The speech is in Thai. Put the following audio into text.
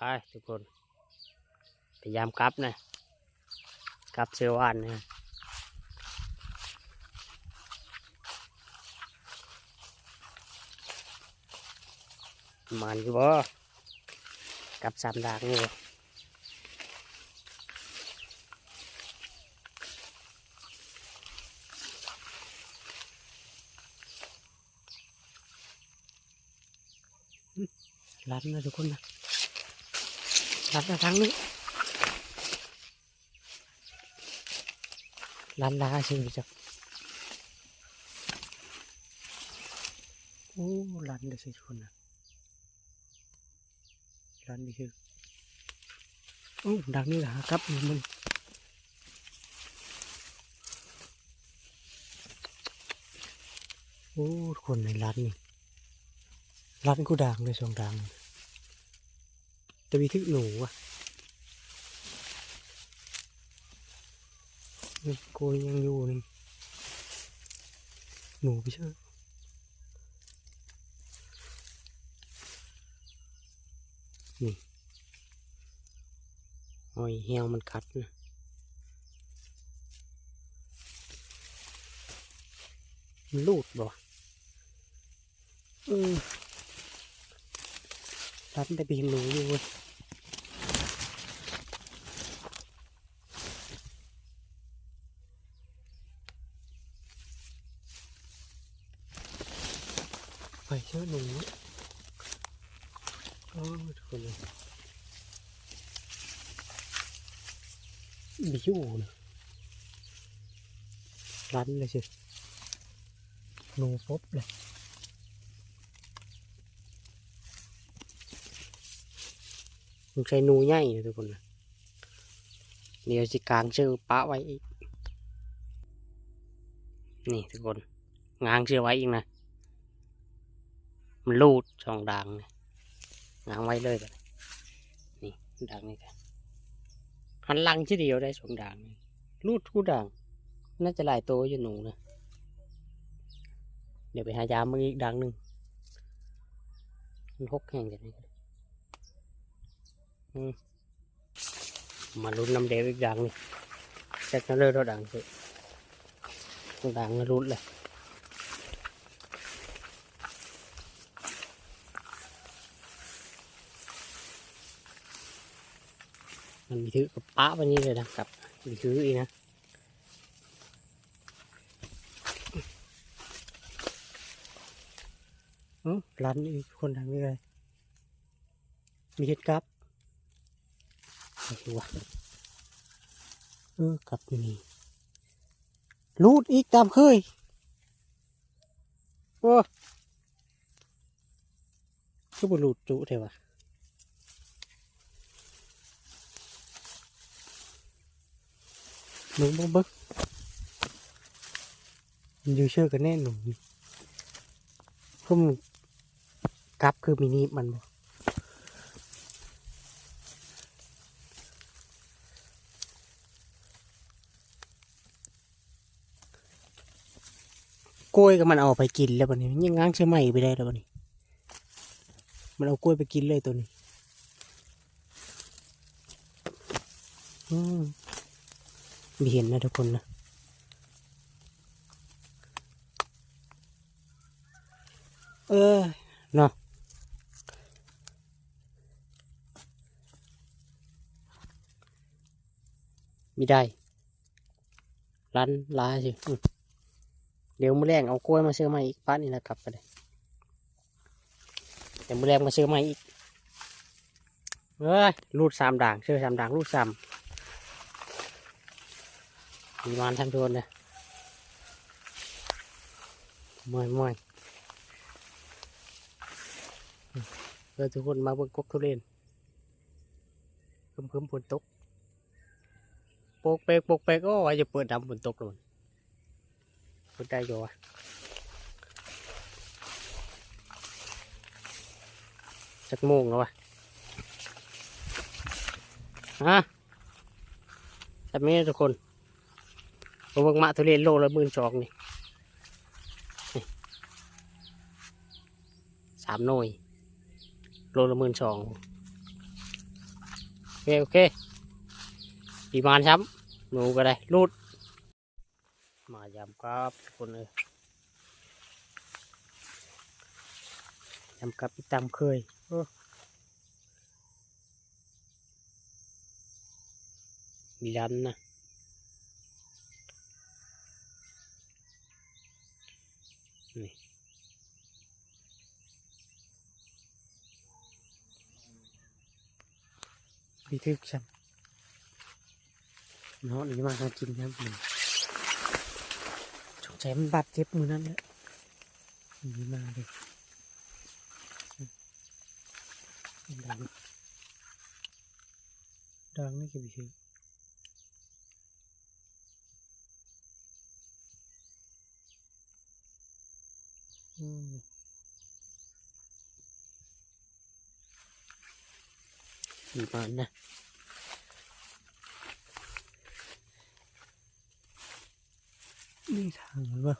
ไปทุกคน พยายามกลับนะกลับเซลวันนะมันอยู่บ่กลับสามดากนี่บ่รัดนะทุกคนนะ รัดนะทางนี้รัดลาช่ไหมจ๊ะโอ้รันเลยสิคนนะรันนี่คือโอ้ดังนี่แหละครับมันโอ้คนในรันนี่รันกูดังเลยสองดัง จะมีทึกหนูอะนี่โกยยังอยู่นี่หนูไปเชื่อนี่หอยเหี่ยวมันกัดนะมันลูดบ่เออรัดได้ไปเห็นหนูอยู่เว้ย เชื่อหนูโอ้ยทุกคนเลยบิวนะรันเลยสิหนูพบเลยมันใช้หนูใหญ่นะทุกคนนะเดี๋ยวสิกลางชื่อปะไว้อีก นี่ทุกคน งางเชื่อไว้อีกนะ มันลูดสองด่างนี่งางไว้เลยแบบนี่ด่างนี่กันหันลังทีเดียวได้สองด่างลูดทุกด่าง น่าจะหลายตัวอยู่หนูนะเดี๋ยวไปหายามืออีกด่างหนึ่งมันหกแห่งกันนี่อืมาลุ้นน้ำเดวอีกด่างนี่แจ็คนั่นเลยเราด่างสิด่างน่ะลุ้นเลย มันมีถือกับป้าวันนี้เลยนะครับมีถืออีกนะอ้าร้านนี้คนทางนี้เลยมีเห็ดกับไอ้วะเออกับอยู่นี่รูดอีกตามเคยโอ้ก็บรูดจุเทวะ หนูบ่เบิกมันอยู่เชื่อกันแน่หนูพุ่มกับคือมินิมันบ่กล้วยก็มันเอาไปกินแล้วบัดนี้ยังง้างเชื่อไม่ไปได้แล้วบัดนี้ มันเอากล้วยไปกินเลยตัวนี้ อืม ไม่เห็นนะทุกคนนะเออเนาะไม่ได้ร้านลาสิเดี๋ยวมือแรงเอากล้วยมาซื้อมาอีกป้านี่นะครับไปเลยเดี๋ยวมือแรงมาซื้อมาอีกเอ้ยรูดสามด่างซื้อสามด่างรูดสาม มีมันทำโดนนะมวยมวยเพื่อทุกคนมาเบิ่งกกทุเรียนเพิ่มเพิ่มฝนตกโปกเปกโปกเปกโอ้ยจะเปิดดำฝนตกเลยเปิดได้อยู่วะสักโมงแล้ววะฮะแบบนี้ทุกคน ผมเบิ่งมะทุเรียนโลละหมื่นสองนี่สามหน่วยโลละหมื่นสองโอเคโอเคปีมานช้ำหนูก็ได้รูด มายำครับทุกคนเลยยำกับอีตำเคยมีรันนะ พี่ทึกฉันเนาะหนี่มาหากินน้ำมันสงสัยมันบาดเจ็บมือนั่นแหละนี่มาเลยดังดังนี่คือพี่ทึกอืม มีมันนะนี่ทางหรือเปล่า